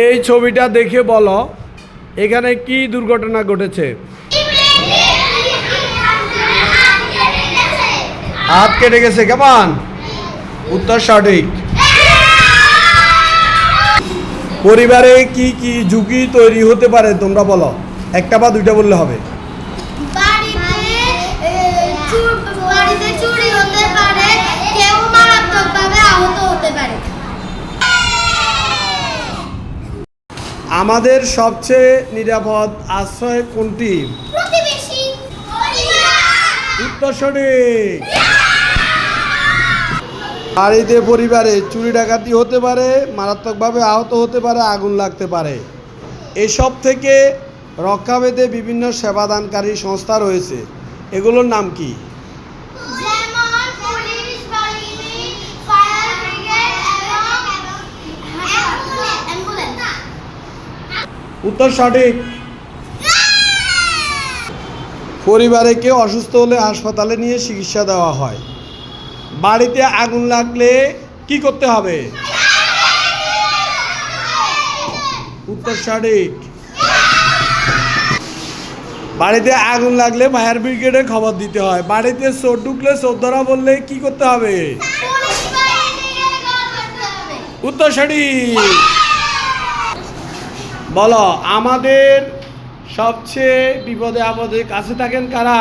এই ছবিটা দেখে বলো, এখানে কি দুর্ঘটনা ঘটেছে? হাত কেটে গেছে, কেমন? উত্তর সঠিক। পরিবারে কি কি ঝুঁকি তৈরি হতে পারে তোমরা বলো, একটা বা দুইটা বললে হবে। আমাদের সবচেয়ে নিরাপদ আশ্রয় কোনটি? উত্তর সঠিক। বাড়িতে পরিবারে চুরি ডাকাতি হতে পারে মারাত্মকভাবে আহত হতে পারে আগুন লাগতে পারে। এসব থেকে রক্ষা পেতে বিভিন্ন সেবাদানকারী সংস্থা রয়েছে। এগুলোর নাম কি? উত্তর সঠিক। পরিবারে কেউ অসুস্থ হলে হাসপাতালে নিয়ে চিকিৎসা দেওয়া হয়। বাড়িতে আগুন লাগলে কি করতে হবে? উত্তর সঠিক। বাড়িতে আগুন লাগলে ফায়ার ব্রিগেডে খবর দিতে হয়। বাড়িতে চোর ঢুকলে চোর ধরা বললে কি করতে হবে? উত্তর সঠিক। বলো, আমাদের সবচেয়ে বিপদে আপদে কাছে থাকেন কারা?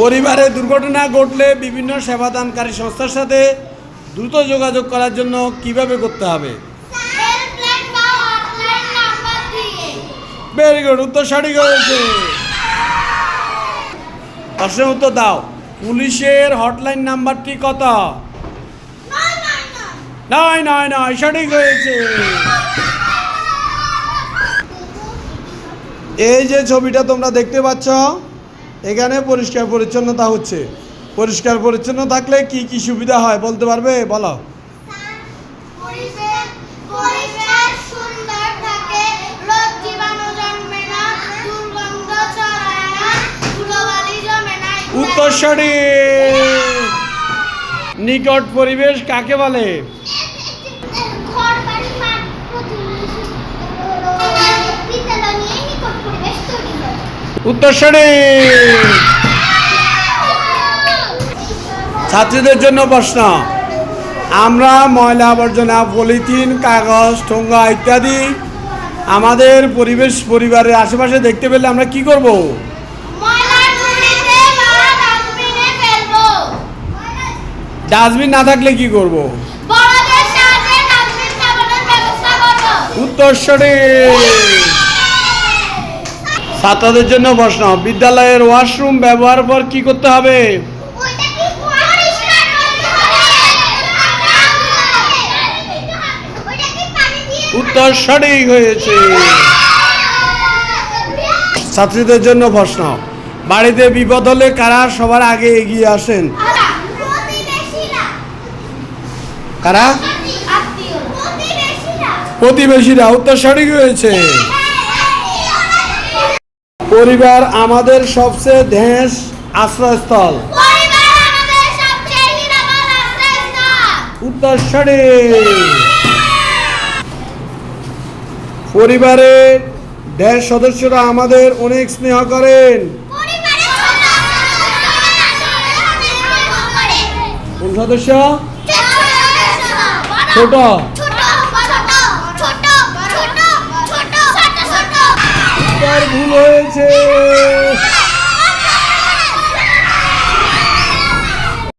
পরিবারে দুর্ঘটনা ঘটলে বিভিন্ন সেবাদানকারী সংস্থার সাথে দ্রুত যোগাযোগ করার জন্য কীভাবে করতে হবে? ভেরি গুড উত্তর সঠিক হয়েছে। প্রশ্নের উত্তর দাও। পুলিশের হটলাইন নাম্বারটি কত? নয় নয় নয় সঠিক হয়েছে। এই যে ছবিটা তোমরা দেখতে পাচ্ছ, এখানে পরিষ্কার পরিচ্ছন্নতা হচ্ছে। পরিষ্কার পরিচ্ছন্ন থাকলে কি কি সুবিধা হয় বলতে পারবে? বলো। না ইত্যাদি। উত্তর সঠিক নিকট পরিবেশ কাকে বলে উত্তর সঠিক ছাত্রীদের জন্য প্রশ্ন আমরা ময়লা আবর্জনা পলিথিন কাগজ ঠোঙ্গা ইত্যাদি আমাদের পরিবেশ পরিবারের আশেপাশে দেখতে পেলে আমরা কি করব ময়লার ঝুড়িতে বা ডাস্টবিনে ফেলব ডাস্টবিন না থাকলে কি করব? উত্তর সঠিক ছাত্রদের জন্য প্রশ্ন বিদ্যালয়ের ওয়াশরুম ব্যবহার পর কি করতে হবে? উত্তর সঠিক হয়েছে। ছাত্রীদের জন্য প্রশ্ন বাড়িতে বিপদ হলে কারা সবার আগে এগিয়ে আসেন? কারা? প্রতিবেশীরা, উত্তর সঠিক হয়েছে। পরিবার আমাদের সবচেয়ে ধ্যাস আশ্রয়স্থল। উত্তর দেশ সদস্যরা আমাদের অনেক স্নেহ করেন। সদস্য? ছোট। তার ভুল হয়েছে।